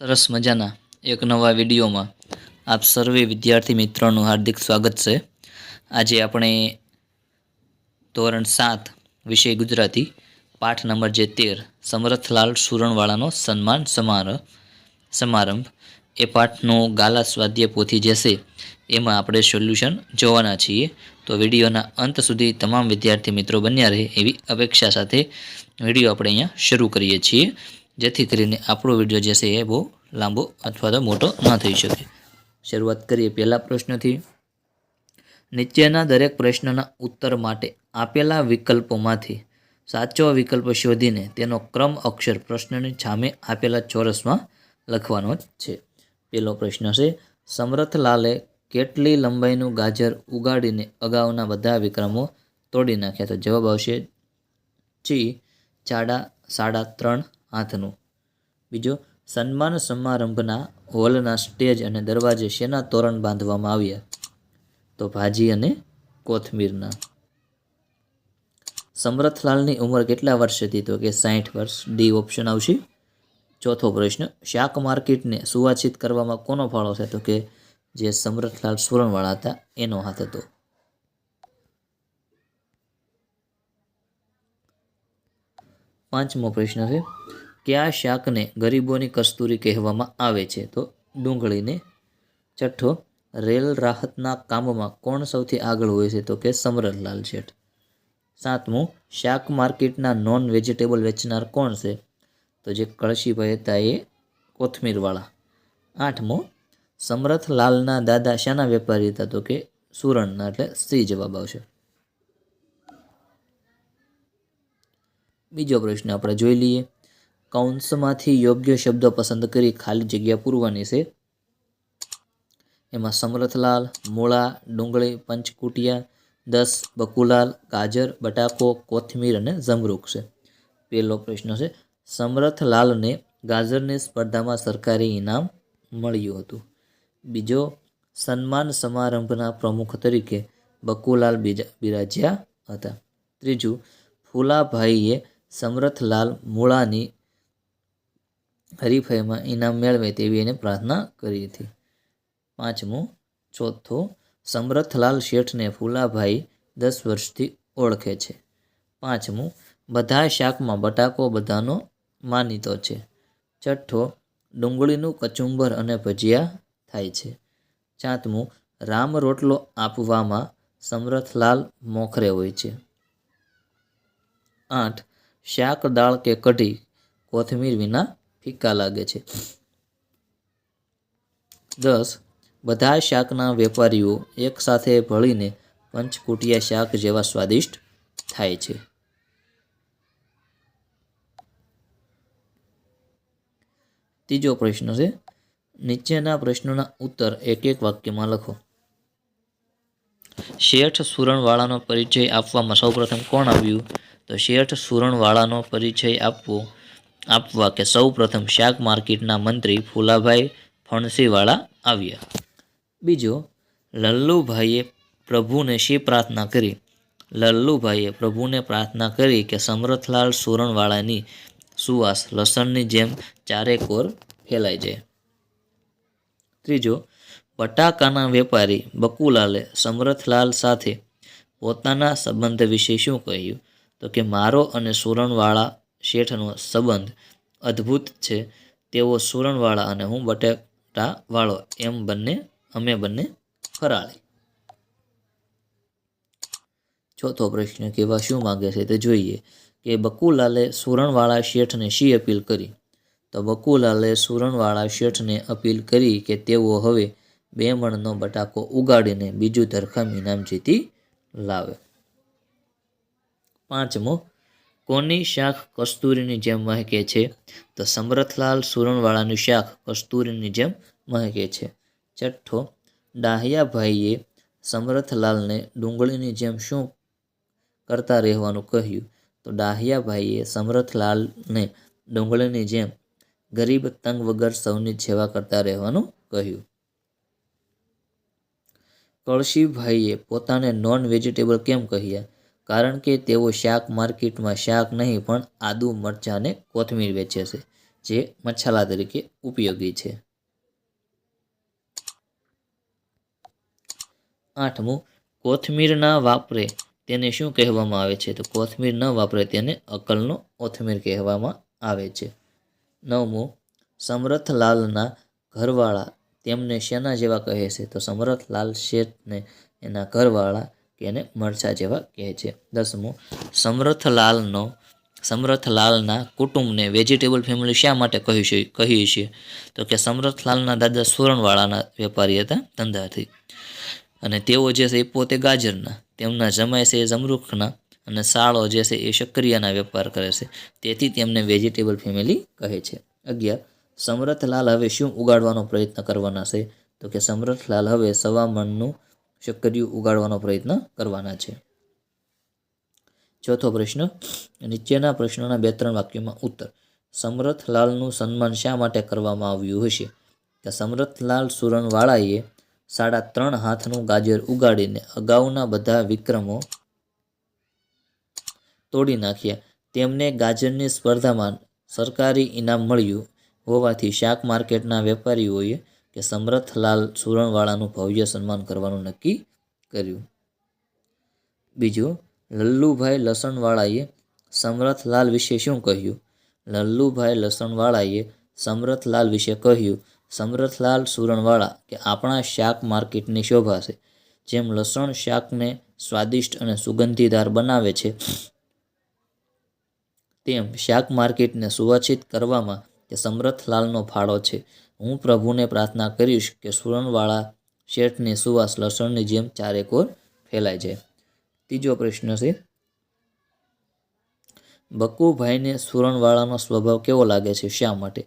સરસ મજાના એક નવા વિડીયોમાં આપ સર્વે વિદ્યાર્થી મિત્રોનું હાર્દિક સ્વાગત છે. આજે આપણે ધોરણ સાત વિષય ગુજરાતી, પાઠ નંબર જે તેર, સમરથલાલ સુરણવાળાનો સન્માન સમારોહ સમારંભ, એ પાઠનો ગાલા સ્વાધ્યાય પોથી જે છે એમાં આપણે સોલ્યુશન જોવાના છીએ. તો વિડીયોના અંત સુધી તમામ વિદ્યાર્થી મિત્રો બન્યા રહે એવી અપેક્ષા સાથે વીડિયો આપણે અહીંયા શરૂ કરીએ છીએ. જેથી કરીને આપણો વીડિયો જે છે એ બહુ લાંબો અથવા તો મોટો ન થઈ શકે. શરૂઆત કરીએ પહેલા પ્રશ્નથી. નીચેના દરેક પ્રશ્નના ઉત્તર માટે આપેલા વિકલ્પોમાંથી સાચો વિકલ્પ શોધીને તેનો ક્રમ અક્ષર પ્રશ્નની સામે આપેલા ચોરસમાં લખવાનો છે. પહેલો પ્રશ્ન છે, સમરથલાલે કેટલી લંબાઈનું ગાજર ઉગાડીને અગાઉના બધા વિક્રમો તોડી નાખ્યા? તો જવાબ આવશે ચી સાડા ત્રણ હાથનું. બીજો, સન્માન સમારંભના હોલના સ્ટેજ અને દરવાજે શેના તોરણ બાંધવામાં આવ્યા? તો ભાજી અને કોથમીરના. સમરથલાલની ઉંમર કેટલા વર્ષ હતી તો કે સાહીઠ વર્ષ. ડી ઓપ્શન આવશે. ચોથો પ્રશ્ન, શાક માર્કેટને સુવાચિત કરવામાં કોનો ફાળો છે? તો કે જે સમરથલાલ સુરણવાળા હતા, એનો હાથ હતો. પાંચમો પ્રશ્ન છે કયા શાકને ગરીબોની કસ્તુરી કહેવામાં આવે છે? તો ડુંગળીને છઠ્ઠો રેલ રાહતના કામમાં કોણ સૌથી આગળ હોય છે? તો કે સમરથલાલ શેઠ સાતમું, શાક માર્કેટના નોન વેજીટેબલ વેચનાર કોણ છે? તો જે કળશીભાઈ હતા એ કોથમીરવાળા. આઠમો, સમરથલાલના દાદા શાના વેપારી હતા? તો કે સુરણના, એટલે સી જવાબ આવશે. બીજો પ્રશ્ન આપણે જોઈ લઈએ. કૌંસમાંથી યોગ્ય શબ્દ પસંદ કરી ખાલી જગ્યા પૂરવાની છે. એમાં સમરથલાલ, મૂળા, ડુંગળી, પંચકુટિયા, દસ, બકુલાલ, ગાજર, બટાકો, કોથમીર અને જમરૂખ છે. પહેલો પ્રશ્ન છે, સમરથલાલને ગાજરની સ્પર્ધામાં સરકારી ઇનામ મળ્યું હતું. બીજો, સન્માન સમારંભના પ્રમુખ તરીકે બકુલાલ બીજા બિરાજ્યા હતા. ત્રીજું, ફૂલાભાઈએ સમરથલાલ મૂળાની હરીફાઈમાં ઇનામ મેળવે તેવી એને પ્રાર્થના કરી હતી. પાંચમું, ચોથો, સમરથલાલ શેઠને ફૂલાભાઈ દસ વર્ષથી ઓળખે છે. પાંચમું, બધા શાકમાં બટાકો બધાનો માનીતો છે. છઠ્ઠો, ડુંગળીનું કચુંબર અને ભજીયા થાય છે. સાતમું, રામ રોટલો આપવામાં સમરથલાલ મોખરે હોય છે. આઠ, શાક, દાળ કે કઢી કોથમીર વિના ફીકા લાગે છે. દસ, બધા શાકના વેપારીઓ એકસાથે ભળીને પંચકુટિયા શાક જેવા સ્વાદિષ્ટ થાય છે. ત્રીજો પ્રશ્ન છે, નીચેના પ્રશ્નોના ઉત્તર એક એક વાક્યમાં લખો. શેઠ સુરણવાળાનો પરિચય આપવામાં સૌપ્રથમ કોણ આવ્યું? તો શેઠ સુરણવાળાનો પરિચય આપવો આપવા કે સૌ પ્રથમ શાક માર્કેટના મંત્રી ફુલાભાઈ ફણસીવાળા આવ્યા. બીજો, લલ્લુભાઈએ પ્રભુને શી પ્રાર્થના કરી? લલ્લુભાઈએ પ્રભુને પ્રાર્થના કરી કે સમરથલાલ સુરણવાળાની સુવાસ લસણની જેમ ચારેકોર ફેલાઈ જાય. ત્રીજો, બટાકાના વેપારી બકુલાલે સમરથલાલ સાથે પોતાના સંબંધ વિશે શું કહ્યું? તો કે, મારો અને સુરણવાળા શેઠનો સંબંધ અદ્ભુત છે. તેઓ સુરણવાળા અને હું બટેટાવાળો. એમ બંને, અમે બંને ફરાળી. ચોથો પ્રશ્ન, કેવા શું માગે છે તે જોઈએ. કે બકુલાલે સુરણવાળા શેઠને શી અપીલ કરી? તો બકુલાલે સુરણવાળા શેઠને અપીલ કરી કે તેઓ હવે બે મણનો બટાકો ઉગાડીને બીજું ધરખમ ઇનામ જીતી લાવે. પાંચમો કોની શાખ કસ્તુરીની જેમ મહેકે છે? તો સમરથલાલ સુરણવાળાની શાખ કસ્તુરીની જેમ મહેકે છે. છઠ્ઠો, ડાહ્યાભાઈએ સમરથલાલને ડુંગળીની જેમ શું કરતા રહેવાનું કહ્યું? તો ડાહ્યાભાઈએ સમરથલાલને ડુંગળીની જેમ ગરીબ તંગ વગર સૌની સેવા કરતા રહેવાનું કહ્યું. કળશીભાઈએ પોતાને નોન વેજીટેબલ કેમ કહ્યા? કારણ કે તેઓ શાક માર્કેટમાં શાક નહીં, પણ આદુ મરચાં અને કોથમીર વેચે છે, જે મસાલા તરીકે ઉપયોગી છે. આઠમું, કોથમીર ના વાપરે તેને શું કહેવામાં આવે છે? તો કોથમીર ન વાપરે તેને અકલનો કોથમીર કહેવામાં આવે છે. નવમું, સમરથલાલના ઘરવાળા તેમને શેના જેવા કહે છે? તો સમરથલાલ શેઠને એના ઘરવાળા કે એને મરચા જેવા કહે છે. દસમું, સમરથલાલનો, સમરથલાલના કુટુંબને વેજીટેબલ ફેમિલી શા માટે કહ્યું છે? કહીએ છીએ. તો કે સમરથલાલના દાદા સુરણવાળાના વેપારી હતા, ધંધાથી. અને તેઓ જે છે એ પોતે ગાજરના, તેમના જમાય છે એ જમરૂખના અને સાળો જે છે એ શક્કરિયાના વેપાર કરે છે. તેથી તેમને વેજીટેબલ ફેમિલી કહે છે. અગિયાર, સમરથલાલ હવે શું ઉગાડવાનો પ્રયત્ન કરવાના છે? તો કે સમરથલાલ હવે સવા મણનું શક્કરિયું ઉગાડવાનો પ્રયત્ન કરવાના છે. ચોથો પ્રશ્ન, નીચેના પ્રશ્નોના બે ત્રણ વાક્યોમાં ઉત્તર. સમરથલાલનું સન્માન શા માટે કરવામાં આવ્યું હશે? કે સમરથલાલ સુરણવાળાએ સાડા ત્રણ હાથનું ગાજર ઉગાડીને અગાઉના બધા વિક્રમો તોડી નાખ્યા. તેમને ગાજરની સ્પર્ધામાં સરકારી ઇનામ મળ્યું હોવાથી શાક માર્કેટના વેપારીઓએ કે સમરથલાલ સુરણવાળાનું ભવ્ય સન્માન કરવાનું નક્કી કર્યું. બીજું, લલ્લુભાઈ લસણવાળાએ સમરથલાલ વિશે શું કહ્યું? લલ્લુભાઈ લસણવાળાએ સમરથલાલ વિશે કહ્યું, સમરથલાલ સુરણવાળા, કે આપણા શાક માર્કેટની શોભા છે. જેમ લસણ શાકને સ્વાદિષ્ટ અને સુગંધીદાર બનાવે છે, તેમ શાક માર્કેટને સુવાચિત કરવામાં કે સમરથલાલનો ફાળો છે. હું પ્રભુને પ્રાર્થના કરીશ કે સુરણવાળા શેઠની સુવાસ લસણની જેમ ચારેકોર ફેલાય છે ત્રીજો પ્રશ્ન છે બક્કુભાઈને સુરણવાળાનો સ્વભાવ કેવો લાગે છે? શા માટે?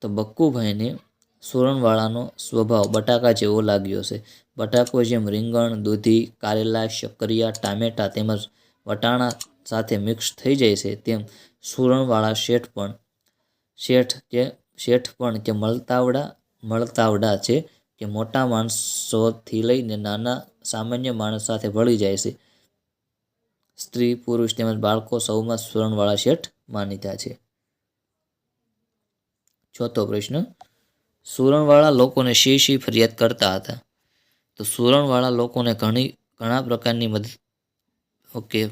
તો બક્કુભાઈને સુરણવાળાનો સ્વભાવ બટાકા જેવો લાગ્યો છે. બટાકો જેમ રીંગણ, દૂધી, કારેલા, શક્કરિયા, ટામેટા તેમજ વટાણા સાથે મિક્સ થઈ જાય છે, તેમ સુરણવાળા શેઠ પણ, શેઠ કે શેઠ પણ કે મળતાવડા મળતાવડા છે કે મોટા માણસોથી લઈને નાના સામાન્ય માણસ સાથે ભળી જાય છે. સ્ત્રી, પુરુષ તેમજ બાળકો સૌમાં સુરણવાળા શેઠ માનીતા છે. ચોથો પ્રશ્ન. સુરણવાળા લોકોને શી શી ફરિયાદ કરતા હતા? તો સુરણવાળા લોકોને ઘણી, ઘણા પ્રકારની મદદ, ઓકે,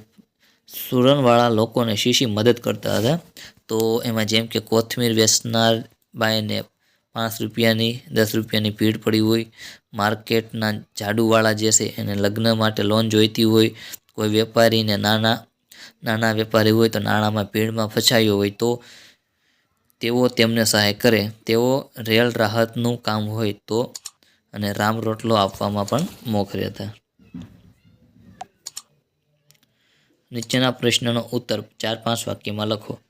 સુરણવાળા લોકોને શી શી મદદ કરતા હતા? તો એમાં જેમ કે કોથમીર વેચનાર બાયને પાંચ રૂપિયાની, દસ રૂપિયાની ભીડ પડી હોય, માર્કેટના ઝાડુવાળા જે છે એને લગ્ન માટે લોન જોઈતી હોય, કોઈ વેપારીને નાના નાના વેપારી હોય તો નાણાંમાં ભીડમાં ફસાયો હોય તો તેઓ તેમને સહાય કરે. તેઓ રેલ રાહતનું કામ હોય તો અને રામ રોટલો આપવામાં પણ મોખરે હતા. નીચેના પ્રશ્નનો ઉત્તર ચાર પાંચ વાક્યમાં લખો.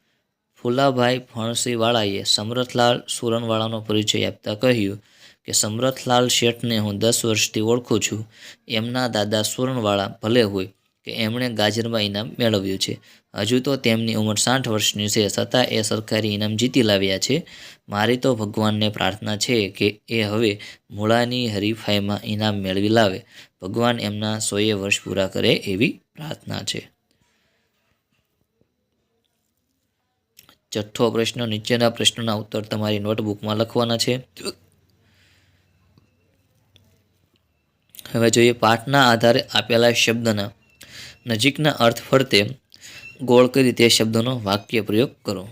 ફુલાભાઈ ફણસીવાળાએ સમરથલાલ સુરનવાળાનો પરિચય આપતા કહ્યું કે, સમરથલાલ શેઠને હું દસ વર્ષથી ઓળખું છું. એમના દાદા સુરણવાળા ભલે હોય કે એમણે ગાજરમાં ઇનામ મેળવ્યું છે. હજુ તો તેમની ઉંમર સાઠ વર્ષની છે. છતાં એ સરકારી ઇનામ જીતી લાવ્યા છે. મારી તો ભગવાનને પ્રાર્થના છે કે એ હવે મૂળાની હરીફાઈમાં ઇનામ મેળવી લાવે. ભગવાન એમના સોએ વર્ષ પૂરા કરે એવી પ્રાર્થના છે. છઠ્ઠો પ્રશ્ન, નીચેના પ્રશ્નોના ઉત્તર તમારી નોટબુકમાં લખવાના છે. હવે જોઈએ પાઠના આધારે આપેલા શબ્દના. નજીકના અર્થ ફરતે ગોળ કરી તે શબ્દનો વાક્ય પ્રયોગ કરો.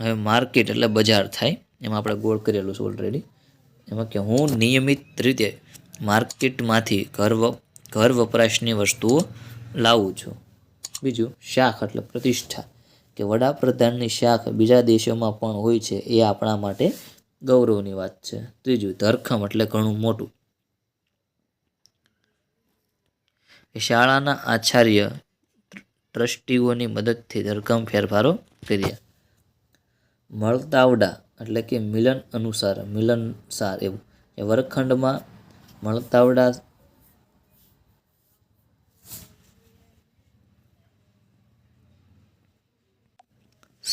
હવે માર્કેટ એટલે બજાર થાય. એમાં આપણે ગોળ કરેલું છે ઓલરેડી એમાં કે હું નિયમિત રીતે માર્કેટમાંથી ઘર ઘર વપરાશની વસ્તુઓ લાવું છું. બીજું શાખ એટલે પ્રતિષ્ઠા. કે વડાપ્રધાનની શાખ બીજા દેશોમાં પણ હોય છે, એ આપણા માટે ગૌરવની વાત છે. ત્રીજું, ધરખમ એટલે ઘણું મોટું. શાળાના આચાર્ય ટ્રસ્ટીઓની મદદથી ધરખમ ફેરફારો કર્યા. મળતાવડા એટલે કે મિલન અનુસાર, મિલનસાર એવું. એ વર્ગખંડમાં મળતાવડા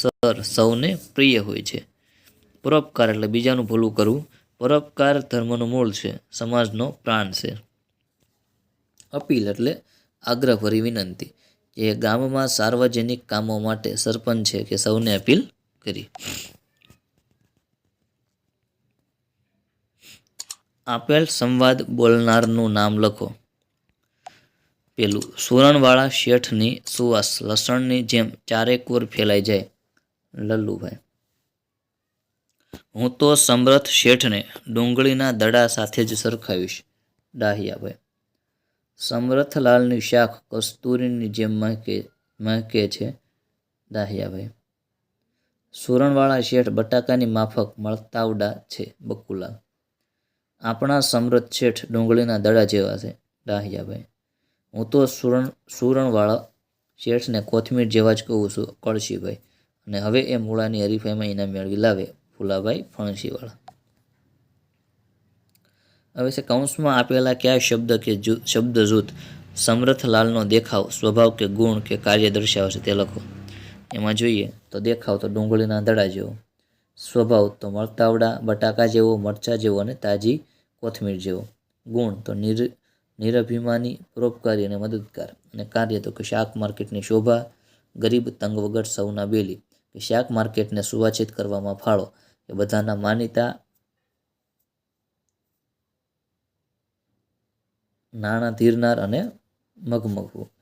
સર સૌને પ્રિય હોય છે. પરોપકાર એટલે બીજાનું ભલું કરવું. પરોપકાર ધર્મનું મૂળ છે, સમાજનો પ્રાણ છે. અપીલ એટલે આગ્રહભરી વિનંતી કે ગામમાં સાર્વજનિક કામો માટે સરપંચ છે કે સૌને અપીલ કરી. આપેલ સંવાદ બોલનારનું નામ લખો. પેલું, સુરણવાળા શેઠની સુવાસ લસણની જેમ ચારેકોર ફેલાઈ જાય. લલ્લુભાઈ. હું તો સમરથ શેઠને ડુંગળીના દડા સાથે જ સરખાવીશ, ડાહિયાભાઈ. સમરથલાલની શાખ કસ્તુરીની જેમ મહેકે મહેકે છે, ડાહિયાભાઈ. સુરણવાળા શેઠ બટાકાની માફક મળતાવડા છે બકુલાલ આપણા સમરથ શેઠ ડુંગળીના દડા જેવા છે, ડાહિયાભાઈ. હું તો સુરણ, સુરણવાળા શેઠને કોથમીર જેવા જ કહું છું, કળશીભાઈ. અને હવે એ મૂળાની હરીફાઈમાં ઇનામ મેળવી લાવે, ફુલાભાઈ ફણસીવાળા. હવે છે, કૌંસમાં આપેલા કયા શબ્દ કે શબ્દ જૂથ સમરથલાલનો દેખાવ, સ્વભાવ કે ગુણ કે કાર્ય દર્શાવે છે તે લખો. એમાં જોઈએ તો દેખાવ તો ડુંગળીના દડા જેવો, સ્વભાવ તો મળતાવડા, બટાકા જેવો, મરચા જેવો અને તાજી કોથમીર જેવો. ગુણ તો નિર, નિરભિમાની, પરોપકારી અને મદદગાર. અને કાર્ય તો કે શાક માર્કેટની શોભા, ગરીબ તંગ વગર સૌના બેલી. કે શાક માર્કેટને સુવાચિત કરવામાં ફાળો. એ બધાના માનીતા નાણાં ધીરનાર અને મગમગવું.